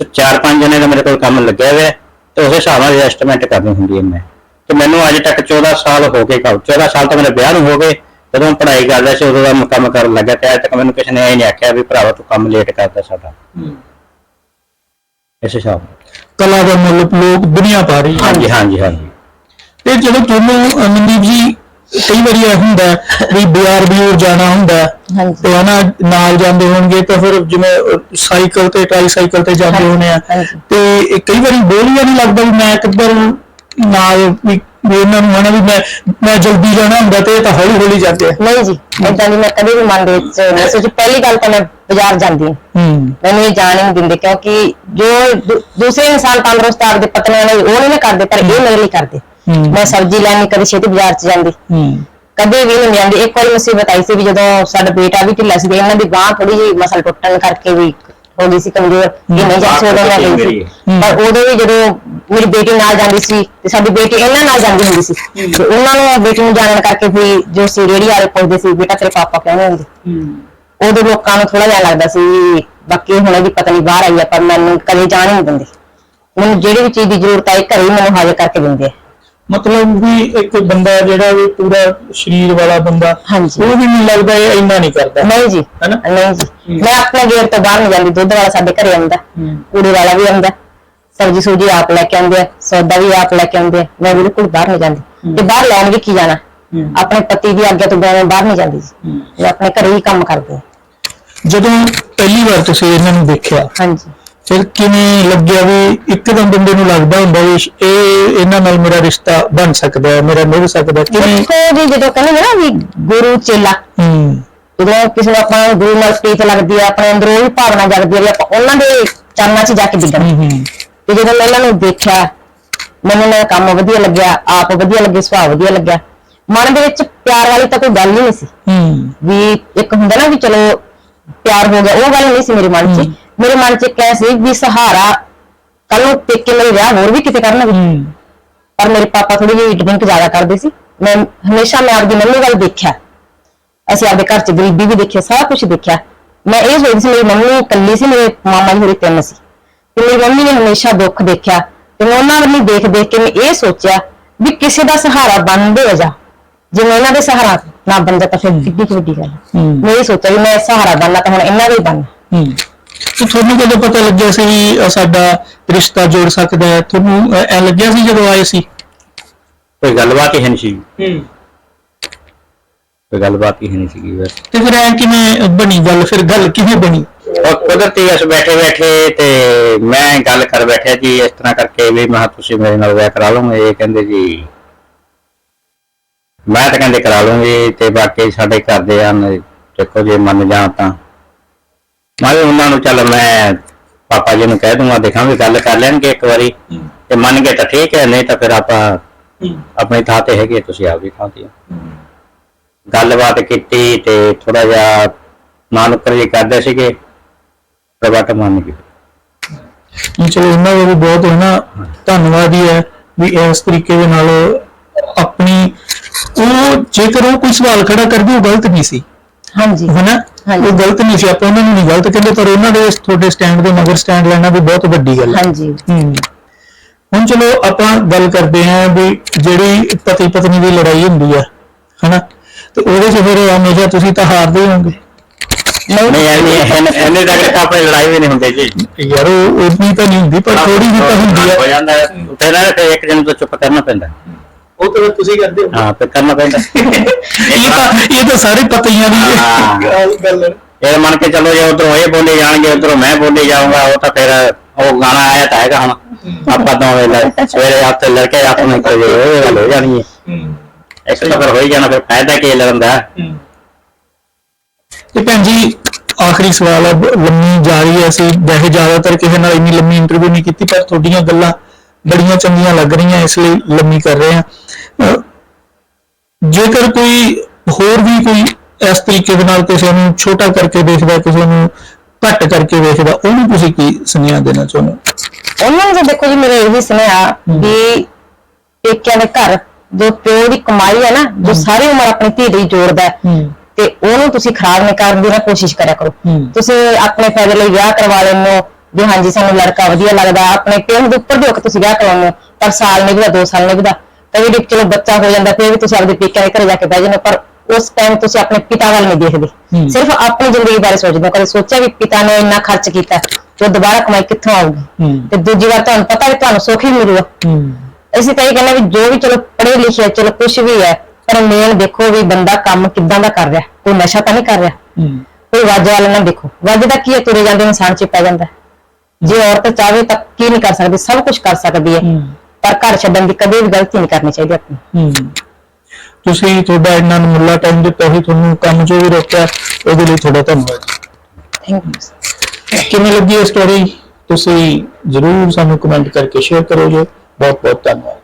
ਤੇ ਚਾਰ ਪੰਜ ਜਣੇ ਦਾ ਮੇਰੇ ਕੋਲ ਕੰਮ ਲੱਗਿਆ ਹੋਇਆ ਹੈ ਤੇ ਉਸ ਹਿਸਾਬ ਨਾਲ ਐਡਜਸਟਮੈਂਟ ਕਰਨੀ ਹੁੰਦੀ ਹੈ ਮੈਂ। ਤੇ ਮੈਨੂੰ ਅੱਜ ਤੱਕ 14 ਸਾਲ ਹੋ ਗਏ ਕੰਮ 14 ਸਾਲ ਤਾਂ ਮੇਰੇ ਵਿਆਹ ਨੂੰ ਹੋ ਗਏ ਜਦੋਂ ਪੜ੍ਹਾਈ ਕਰਦਾ ਸੀ ਉਦੋਂ ਦਾ ਮੈਂ ਕੰਮ ਕਰਨ ਲੱਗਾ ਤੇ ਅੱਜ ਤੱਕ ਮੈਨੂੰ ਕਿਸੇ ਨੇ ਇਹ ਨਹੀਂ ਆਖਿਆ ਵੀ ਭਰਾਵਾ ਤੂੰ ਕੰਮ ਲੇਟ ਕਰਦਾ ਸਾਡਾ। ਹੂੰ। ਇਸ ਹਿਸਾਬ ਕਲਾ ਦਾ ਮੁੱਲ ਲੋਕ ਦੁਨੀਆ ਪਾ ਰਹੀ ਹੈ। ਹਾਂਜੀ ਹਾਂਜੀ ਹਾਂਜੀ। ਤੇ ਜਦੋਂ ਤੁਹਾਨੂੰ ਮਨਦੀਪ ਜੀ ਕਈ ਵਾਰੀ ਇਹ ਹੁੰਦਾ ਹੈ ਵੀ ਬਾਜ਼ਾਰ ਜਾਣਾ ਹੁੰਦਾ ਹੈ, ਹਾਂਜੀ। ਤੇ ਹਨਾ ਨਾਲ ਜਾਂਦੇ ਹੋਣਗੇ ਤਾਂ ਫਿਰ ਜਿਵੇਂ ਅਹ, ਸਾਈਕਲ ਤੇ ਟ੍ਰਾਈਸਾਈਕਲ ਤੇ ਜਾਂਦੇ ਹੋਣੇ ਆ। ਹਾਂਜੀ। ਤੇ ਇਹ ਕਈ ਵਾਰੀ ਬੋਲੀਆ ਨਹੀਂ ਲੱਗਦਾ ਵੀ ਮੈਂ ਕਿੱਧਰ ਨਾਲ ਵੀ ਵੀ ਇਹਨਾਂ ਨੂੰ ਹਨਾ ਵੀ ਮੈਂ ਮੈਂ ਜਲਦੀ ਜਾਣਾ ਹੁੰਦਾ ਤੇ ਇਹ ਤਾਂ ਹੌਲੀ ਹੌਲੀ ਜਾਂਦੇ ਆ। ਨਹੀਂ ਜੀ ਏਦਾਂ ਦੀ ਮੈਂ ਕਦੇ ਵੀ ਮਨ ਦੇ ਵਿੱਚ ਨਹੀਂ ਸੋਚੀ ਪਹਿਲੀ ਗੱਲ ਤਾਂ ਮੈਂ ਬਾਜ਼ਾਰ ਜਾਂਦੀ ਹਾਂ। ਹੂੰ। ਮੈਨੂੰ ਇਹ ਜਾਣ ਹੀ ਨਹੀਂ ਦਿੰਦੇ ਕਿਉਂਕਿ ਜੋ ਦੂ- ਦੂਸਰੇ ਇਨਸਾਨ ਤੰਦਰੁਸਤ ਆਪਦੇ ਪਤਨੀਆਂ ਲਈ ਉਹ ਨਹੀਂ ਕਰਦੇ ਪਰ ਇਹ ਮੇਰੇ ਲਈ ਕਰਦੇ। ਹੂੰ। ਮੈਂ ਸਬਜ਼ੀ ਲੈਣੀ ਕਦੇ ਛੇਤੀ ਬਾਜ਼ਾਰ ਚ ਜਾਂਦੀ। ਹੂੰ। ਕਦੇ ਵੀ ਨਹੀਂ ਜਾਂਦੀ। ਇੱਕ ਵਾਰੀ ਮੁਸੀਬਤ ਆਈ ਸੀ ਵੀ ਜਦੋਂ ਸਾਡਾ ਬੇਟਾ ਵੀ ਢਿੱਲਾ ਸੀ ਤੇ ਇਹਨਾਂ ਦੀ ਬਾਹ ਥੋੜੀ ਜਿਹੀ ਮਸਲ ਟੁੱਟਣ ਕਰਕੇ ਵੀ ਹੋ ਗਈ ਸੀ ਕਮਜ਼ੋਰ ਇਹ ਨਹੀਂ ਜਾਂ ਸੀ ਉਦੋਂ ਮੈਂ ਗਈ ਸੀ। ਪਰ ਉਦੋਂ ਵੀ ਜਦੋਂ ਮੇਰੀ ਬੇਟੀ ਨਾਲ ਜਾਂਦੀ ਸੀ ਤੇ ਸਾਡੀ ਬੇਟੀ ਇਹਨਾਂ ਨਾਲ ਜਾਂਦੀ ਹੁੰਦੀ ਸੀ। ਤੇ ਉਹਨਾਂ ਨੂੰ ਬੇਟੀ ਨੂੰ ਜਾਣਨ ਕਰਕੇ ਵੀ ਜੋ ਸੀ ਰੇੜੀ ਵਾਲੇ ਪੁੱਛਦੇ ਸੀ ਬੇਟਾ ਤੇਰੇ ਪਾਪਾ ਕਿਉਂ ਨਹੀਂ ਆਉਂਦੇ? ਹੂੰ। ਉਦੋਂ ਲੋਕਾਂ ਨੂੰ ਥੋੜਾ ਜਿਹਾ ਲੱਗਦਾ ਸੀ ਵੀ ਬਾਕੀ ਹੁਣ ਇਹਦੀ ਪਤਨੀ ਬਾਹਰ ਆਈ ਆ ਪਰ ਮੈਨੂੰ ਕਦੇ ਜਾਣ ਹੀ ਨਹੀਂ ਦਿੰਦੇ। ਮੈਨੂੰ ਜਿਹੜੀ ਵੀ ਚੀਜ਼ ਦੀ ਜ਼ਰੂਰਤ ਆ ਇਹ ਘਰੇ ਹੀ ਮੈਨੂੰ ਹਾਜ਼ਰ ਕਰਕੇ ਦਿੰਦੇ ਆ। ਮਤਲਬ ਵੀ ਇੱਕ ਬੰਦਾ ਜਿਹੜਾ ਵੀ ਪੂਰਾ ਸਰੀਰ ਵਾਲਾ ਬੰਦਾ ਹਾਂਜੀ। ਉਹ ਵੀ ਮੈਨੂੰ ਲੱਗਦਾ ਇਹ ਇੰਨਾ ਨਹੀਂ ਕਰਦਾ। ਨਹੀਂ ਜੀ। ਹੈਨਾ? ਨਹੀਂ ਜੀ। ਮੈਂ ਆਪਣੇ ਗੇਟ ਤੋਂ ਬਾਹਰ ਨਹੀਂ ਜਾਂਦੀ ਦੁੱਧ ਵਾਲਾ ਸਾਡੇ ਘਰੇ ਆਉਂਦਾ। ਕੂੜੇ ਵਾਲਾ ਵੀ ਆਉਂਦਾ। ਸਬਜ਼ੀ ਸੂਜੀ ਆਪ ਲੈ ਕੇ ਆਉਂਦੇ ਆ ਸੌਦਾ ਵੀ ਆਪ ਲੈ ਕੇ ਆਉਂਦੇ ਆ ਮੈਂ ਬਿਲਕੁਲ ਬਾਹਰ ਨਹੀਂ ਜਾਂਦੀ। ਤੇ ਬਾਹਰ ਲੈਣ ਵੀ ਕੀ ਜਾਣਾ? ਆਪਣੇ ਪਤੀ ਦੀ ਆਗਿਆ ਤੋਂ ਬਿਨਾਂ ਬਾਹਰ ਨਹੀਂ ਜਾਂਦੀ ਜੀ। ਮੈਂ ਆਪਣੇ ਘਰੇ ਹੀ ਕੰਮ ਕਰਦੀ ਹਾਂ ਜਦੋਂ ਪਹਿਲੀ ਵਾਰ ਤੁਸੀਂ ਇਹਨਾਂ ਨੂੰ ਦੇਖਿਆ ਹਾਂਜੀ। ਫਿਰ ਕਿਵੇਂ ਲੱਗਿਆ ਵੀ ਇੱਕਦਮ ਬੰਦੇ ਨੂੰ ਲੱਗਦਾ ਹੁੰਦਾ ਵੀ ਇਹ ਇਹਨਾਂ ਨਾਲ ਮੇਰਾ ਰਿਸ਼ਤਾ ਬਣ ਸਕਦਾ ਹੈ ਮੇਰਾ ਨਿਭ ਸਕਦਾ ਹੈ। ਕਿਵੇਂ? ਦੇਖੋ ਜੀ ਜਦੋਂ ਕਹਿੰਦੇ ਨੇ ਵੀ ਗੁਰੂ ਚੇਲਾ ਹੂੰ। ਜਦੋਂ ਕਿਸੇ ਨੂੰ ਆਪਾਂ ਗੁਰੂ ਨਾਲ ਪ੍ਰੀਤ ਲੱਗਦੀ ਹੈ ਆਪਣੇ ਅੰਦਰੋਂ ਉਹ ਭਾਵਨਾ ਜਗਦੀ ਹੈ ਵੀ ਆਪਾਂ ਉਹਨਾਂ ਦੇ ਚਰਨਾਂ 'ਚ ਜਾ ਕੇ ਡਿੱਗਣਾ। ਹੂੰ। ਤੇ ਜਦੋਂ ਮੈਂ ਇਹਨਾਂ ਨੂੰ ਦੇਖਿਆ ਮੈਨੂੰ ਮੇਰਾ ਕੰਮ ਵਧੀਆ ਲੱਗਿਆ ਆਪ ਵਧੀਆ ਲੱਗੇ ਸੁਭਾਅ ਵਧੀਆ ਲੱਗਿਆ। ਮਨ ਦੇ ਵਿੱਚ ਪਿਆਰ ਵਾਲੀ ਤਾਂ ਕੋਈ ਗੱਲ ਹੀ ਨਹੀਂ ਸੀ। ਹੂੰ। ਵੀ ਇੱਕ ਹੁੰਦਾ ਨਾ ਵੀ ਚਲੋ ਪਿਆਰ ਹੋ ਗਿਆ ਉਹ ਗੱਲ ਨਹੀਂ ਸੀ ਮੇਰੇ ਮਨ 'ਚ। ਮੇਰੇ ਮਨ 'ਚ ਐ ਸੀ ਵੀ ਸਹਾਰਾ ਕੱਲ ਨੂੰ ਟਿਕ ਕੇ ਮੇਰੇ ਵਿਆਹ ਹੋਰ ਵੀ ਕਿਤੇ ਕਰਨਗੇ। ਹੂੰ। ਪਰ ਮੇਰੇ ਪਾਪਾ ਥੋੜੀ ਜਿਹੀ ਡਰਿੰਕ ਜ਼ਿਆਦਾ ਕਰਦੇ ਸੀ। ਮੈਂ ਹਮੇਸ਼ਾ ਮੈਂ ਆਪਦੀ ਮੰਮੀ ਵੱਲ ਦੇਖਿਆ। ਅਸੀਂ ਆਪਦੇ ਘਰ 'ਚ ਗਰੀਬੀ ਵੀ ਦੇਖਿਆ ਸਾਰਾ ਕੁਝ ਦੇਖਿਆ। ਮੈਂ ਇਹ ਸੋਚਦੀ ਸੀ ਮੇਰੀ ਮੰਮੀ ਇਕੱਲੀ ਸੀ ਮੇਰੇ ਮਾਮਾ ਜੀ ਹੋਰੇ ਤਿੰਨ ਸੀ। ਮੇਰੀ ਮੰਮੀ ਨੇ ਹਮੇਸ਼ਾ ਦੁੱਖ ਦੇਖਿਆ ਤੇ ਮੈਂ ਉਹਨਾਂ ਵੱਲ ਦੇਖ ਦੇਖ ਕੇ ਮੈਂ ਇਹ ਸੋਚਿਆ ਵੀ ਕਿਸੇ ਦਾ ਸਹਾਰਾ ਬਣਦੇ ਹੋ ਜਾ। ਜੇ ਮੈਂ ਇਹਨਾਂ ਦੇ ਸਹਾਰਾ ਨਾ ਬਣ ਜਾ ਤਾਂ ਫਿਰ ਕਿੱਡੀ ਕੁ ਵੱਡੀ ਗੱਲ ਹੈ। ਹੂੰ। ਮੈਂ ਇਹ ਸੋਚਿਆ ਵੀ ਮੈਂ ਸਹਾਰਾ ਬਣਨਾ ਤਾਂ ਹੁਣ ਇਹਨਾਂ ਦਾ ਹੀ ਬਣਨਾ। ਹੂੰ। ਤੇ ਤੁਹਾਨੂੰ ਕਦੋਂ ਪਤਾ ਲੱਗਿਆ ਸੀ ਵੀ ਅਹ ਸਾਡਾ ਰਿਸ਼ਤਾ ਜੋੜ ਸਕਦਾ ਹੈ ਤੁਹਾਨੂੰ ਅਹ, ਐਂ ਲੱਗਿਆ ਸੀ ਜਦੋਂ ਆਏ ਸੀ? ਕੋਈ ਗੱਲਬਾਤ ਹੀ ਹੈ ਨਹੀਂ ਸੀ। ਹੂੰ। ਕੋਈ ਗੱਲਬਾਤ ਹੀ ਹੈ ਨਹੀਂ ਸੀਗੀ ਬਸ। ਤੇ ਫਿਰ ਐ ਕਿਵੇਂ ਬਣੀ ਗੱਲ? ਫਿਰ ਗੱਲ ਕਿਵੇਂ ਬਣੀ? ਉਹ ਕੁਦਰਤੀ ਅਸ ਬੈਠੇ ਬੈਠੇ ਤੇ ਮੈਂ ਗੱਲ ਕਰ ਬੈਠਿਆ ਜੀ ਇਸ ਤਰ੍ਹਾਂ ਕਰਕੇ ਵੀ ਮੈਂ ਤੁਸੀਂ ਮੇਰੇ ਨਾਲ ਵਿਆਹ ਕਰਾ ਲਓਗੇ ਇਹ ਕਹਿੰਦੇ ਜੀ। ਮੈਂ ਤਾਂ ਕਹਿੰਦੇ ਕਰਾ ਲਵਾਂਗੇ ਤੇ ਬਾਕੀ ਸਾਡੇ ਘਰ ਦੇ ਹਨ ਦੇਖੋ ਜੇ ਮੰਨ ਜਾਣ ਤਾਂ। ਮੈਂ ਵੀ ਉਹਨਾਂ ਨੂੰ ਚੱਲ ਮੈਂ ਪਾਪਾ ਜੀ ਨੂੰ ਕਹਿ ਦੂੰਗਾ ਦੇਖਾਂਗੇ ਗੱਲ ਕਰ ਲੈਣਗੇ ਇੱਕ ਵਾਰੀ। ਤੇ ਮੰਨ ਗਏ ਤਾਂ ਠੀਕ ਹੈ ਨਹੀਂ ਤਾਂ ਫਿਰ ਆਪਾਂ ਆਪਣੀ ਥਾਂ ਤੇ ਹੈਗੇ ਤੁਸੀਂ ਆਪਦੀ ਥਾਂ ਤੇ। ਗੱਲਬਾਤ ਕੀਤੀ ਤੇ ਥੋੜਾ ਜਿਹਾ ਨਾਨਕਰ ਜੀ ਕਰਦੇ ਸੀਗੇ। ਪਰ ਬਾਤ ਮੰਨ ਗਏ। ਨਹੀਂ ਚਲੋ ਉਹਨਾਂ ਦਾ ਵੀ ਬਹੁਤ ਹੈ ਨਾ ਧੰਨਵਾਦ ਹੀ ਹੈ ਵੀ ਇਸ ਤਰੀਕੇ ਦੇ ਨਾਲ ਆਪਣੀ ਉਹ ਜੇਕਰ ਉਹ ਕੋਈ ਸਵਾਲ ਖੜਾ ਕਰਦੇ ਉਹ ਗਲਤ ਨਹੀਂ ਸੀ। ਹਾਂਜੀ। ਹਨਾ ਹਾਂਜੀ। ਉਹ ਗਲਤ ਨਹੀਂ ਸੀ ਆਪਾਂ ਉਹਨਾਂ ਨੂੰ ਨਹੀਂ ਗਲਤ ਕਹਿੰਦੇ ਪਰ ਉਹਨਾਂ ਦੇ ਇਸ ਤੁਹਾਡੇ ਸਟੈਂਡ ਦੇ ਮਗਰ ਸਟੈਂਡ ਲੈਣਾ ਵੀ ਬਹੁਤ ਵੱਡੀ ਗੱਲ ਹੈ। ਹਾਂਜੀ। ਹੂੰ। ਹੁਣ ਚਲੋ ਆਪਾਂ ਗੱਲ ਕਰਦੇ ਹਾਂ ਵੀ ਜਿਹੜੀ ਪਤੀ ਪਤਨੀ ਦੀ ਲੜਾਈ ਹੁੰਦੀ ਹੈ ਹਨਾ ਤੇ ਉਹਦੇ 'ਚ ਫਿਰ ਹਮੇਸ਼ਾ ਤੁਸੀਂ ਤਾਂ ਹਾਰਦੇ ਹੀ ਹੋਵੋਗੇ। ਨਹੀਂ ਐਨੀ ਐਨੇ ਤੱਕ ਤਾਂ ਆਪਣੀ ਲੜਾਈ ਵੀ ਨਹੀਂ ਹੁੰਦੀ ਜੀ। ਯਾਰ ਉਹ ਉਨੀ ਤਾਂ ਨਹੀਂ ਹੁੰਦੀ ਪਰ ਥੋੜੀ ਜਿਹੀ ਤਾਂ ਹੁੰਦੀ ਹੋ ਹੈ ਜਾਂਦਾ ਹੈ। ਫਿਰ ਨਾ ਫਿਰ ਇੱਕ ਜਣ ਤੋਂ ਚੁੱਪ ਕਰਨਾ ਪੈਂਦਾ। ਉਹ ਤਾਂ ਤੁਸੀਂ ਕਰਦੇ ਹੋ। ਹਾਂ ਫਿਰ ਕਰਨਾ ਪੈਂਦਾ। ਇਹ ਤਾਂ ਇਹ ਤਾਂ ਸਾਰੇ ਪਤੀਆਂ ਦੀ ਹਾਂ। ਗੱਲ ਹੈ। ਇਹ ਮੰਨ ਕੇ ਚੱਲੋ ਜੇ ਉਧਰੋਂ ਇਹ ਬੋਲੇ ਜਾਣਗੇ ਉਧਰੋਂ ਮੈਂ ਬੋਲੇ ਜਾਊਂਗਾ ਉਹ ਤਾਂ ਫਿਰ ਉਹ ਗਾਣਾ ਆਇਆ ਤਾਂ ਹੈਗਾ ਹੁਣ। ਆਪਾਂ ਤਾਂ ਵੇਲੇ ਸਵੇਰੇ ਹੱਥ ਲੜਕੇ ਹੱਥ ਨੂੰ ਕੋਈ ਉਹ ਗੱਲ ਹੋ ਜਾਣੀ ਹੈ। ਹੂੰ। ਇੱਕ ਤਾਂ ਫਿਰ ਹੋ ਹੀ ਜਾਣਾ ਫਿਰ ਫਾਇਦਾ ਕੀ ਲੜਨ ਦਾ? ਹੂੰ। ਤੇ ਭੈਣ ਜੀ ਆਖਰੀ ਸਵਾਲ ਹੈ ਲੰਮੀ ਜਾ ਰਹੀ ਹੈ ਅਸੀਂ ਵੈਸੇ ਜ਼ਿਆਦਾਤਰ ਕਿਸੇ ਨਾਲ ਇੰਨੀ ਲੰਮੀ ਇੰਟਰਵਿਊ ਨਹੀਂ ਕੀਤੀ ਪਰ ਤੁਹਾਡੀਆਂ ਗੱਲਾਂ ਬੜੀਆਂ ਚੰਗੀਆਂ ਲੱਗ ਰਹੀਆਂ ਇਸ ਲਈ ਲੰਮੀ ਕਰ ਰਹੇ ਹਾਂ। ਜੇਕਰ ਕੋਈ ਹੋਰ ਵੀ ਕੋਈ ਇਸ ਤਰੀਕੇ ਦੇ ਨਾਲ ਕਿਸੇ ਨੂੰ ਛੋਟਾ ਕਰਕੇ ਦੇਖਦਾ ਕਿਸੇ ਨੂੰ ਘੱਟ ਕਰਕੇ ਵੇਖਦਾ ਉਹਨੂੰ ਤੁਸੀਂ ਕੀ ਸੁਨੇਹਾ ਦੇਣਾ ਚਾਹੁੰਦੇ ਹੋ? ਉਹਨਾਂ ਨੂੰ ਤਾਂ ਦੇਖੋ ਜੀ ਮੇਰੇ ਇਹੀ ਸੁਨੇਹਾ ਵੀ ਪੇਕਿਆਂ ਦੇ ਘਰ ਜੋ ਪਿਓ ਦੀ ਕਮਾਈ ਹੈ ਨਾ ਜੋ ਸਾਰੀ ਉਮਰ ਆਪਣੀ ਧੀ ਲਈ ਜੋੜਦਾ। ਤੇ ਉਹਨੂੰ ਤੁਸੀਂ ਖਰਾਬ ਨਹੀਂ ਕਰਨ ਦੀ ਨਾ ਕੋਸ਼ਿਸ਼ ਕਰਿਆ ਕਰੋ। ਹੂੰ। ਤੁਸੀਂ ਆਪਣੇ ਫਾਇਦੇ ਲਈ ਵਿਆਹ ਕਰਵਾ ਲੈਂਦੇ ਹੋ ਵੀ ਹਾਂਜੀ ਸਾਨੂੰ ਲੜਕਾ ਵਧੀਆ ਲੱਗਦਾ ਆਪਣੇ ਪਿਓ ਦੇ ਉੱਪਰ ਦੇ ਹੋ ਕੇ ਤੁਸੀਂ ਵਿਆਹ ਕਰਵਾਉਂਦੇ ਹੋ ਪਰ ਸਾਲ ਨਿਭਦਾ ਦੋ ਸਾਲ ਨਿਭਦਾ ਕਦੇ ਵੀ ਚਲੋ ਬੱਚਾ ਹੋ ਜਾਂਦਾ ਫਿਰ ਵੀ ਤੁਸੀਂ ਆਪਦੇ ਪੇਕਿਆਂ ਦੇ ਘਰੇ ਜਾ ਕੇ ਬਹਿ ਜਾਂਦੇ ਹੋ, ਪਰ ਉਸ ਟਾਈਮ ਤੁਸੀਂ ਆਪਣੇ ਪਿਤਾ ਵੱਲ ਨਹੀਂ ਦੇਖਦੇ। ਹੂੰ। ਸਿਰਫ ਆਪਣੀ ਜ਼ਿੰਦਗੀ ਬਾਰੇ ਸੋਚਦੇ ਹੋ। ਕਦੇ ਸੋਚਿਆ ਵੀ ਪਿਤਾ ਨੇ ਇੰਨਾ ਖਰਚ ਕੀਤਾ ਤੇ ਉਹ ਦੁਬਾਰਾ ਕਮਾਈ ਕਿੱਥੋਂ ਆਊਗੀ? ਹੂੰ। ਤੇ ਦੂਜੀ ਵਾਰ ਤੁਹਾਨੂੰ ਪਤਾ ਵੀ ਤੁਹਾਨੂੰ ਸੁੱਖ ਹੀ ਮਿਲੂਗਾ। ਹੂੰ। ਅਸੀਂ ਤਾਂ ਇਹ ਕਹਿੰਦੇ ਵੀ ਜੋ ਵੀ ਚਲੋ ਪੜ੍ਹੇ ਲਿਖੇ ਚਲੋ ਕੁਝ ਵੀ ਹੈ ਪਰ ਮੇਨ ਦੇਖੋ ਵੀ ਬੰਦਾ ਕੰਮ ਕਿੱਦਾਂ ਦਾ ਕਰ ਰਿਹਾ ਕੋਈ ਨਸ਼ਾ ਤਾਂ ਨਹੀਂ ਕਰ ਰਿਹਾ? ਹੂੰ। ਕੋਈ ਵੱਜ ਵਾਲਾ ਨਾ ਦੇਖੋ। ਵੱਜ ਦਾ ਕੀ ਹੈ? ਤੁਰੇ ਜਾਂਦੇ ਇਨਸਾਨ ਚ ਪੈ ਜਾਂਦਾ। ਹੈ। ਜੇ ਔਰਤ ਚਾਹਵੇ ਤਾਂ ਕੀ ਨਹੀਂ ਕਰ ਸਕਦੀ? ਸਭ ਕੁਝ ਕਰ ਸਕਦੀ ਹੈ। ਹੂੰ। ਪਰ ਘਰ ਛੱਡਣ ਦੀ ਕਦੇ ਵੀ ਗਲਤੀ ਨਹੀਂ ਕਰਨੀ ਚਾਹੀਦੀ ਆਪਣੀ। ਹੂੰ। ਤੁਸੀਂ ਤੁਹਾਡਾ ਇੰਨਾ ਮੁੱਲਾ ਟਾਈਮ ਦਿੱਤਾ ਸੀ ਤੁਹਾਨੂੰ ਕੰਮ ਚੋਂ ਵੀ ਰੋਕਿਆ ਉਹਦੇ ਲਈ ਤੁਹਾਡਾ ਧੰਨਵਾਦ। ਥੈਂਕ ਯੂ ਕਿਵੇਂ ਲੱਗੀ ਇਹ ਸਟੋਰੀ ਤੁਸੀਂ ਜਰੂਰ ਸਾਨੂੰ ਕਮੈਂਟ ਕਰਕੇ ਸ਼ੇਅਰ ਕਰੋ ਜੀ। ਬਹੁਤ ਬਹੁਤ ਧੰਨਵਾਦ।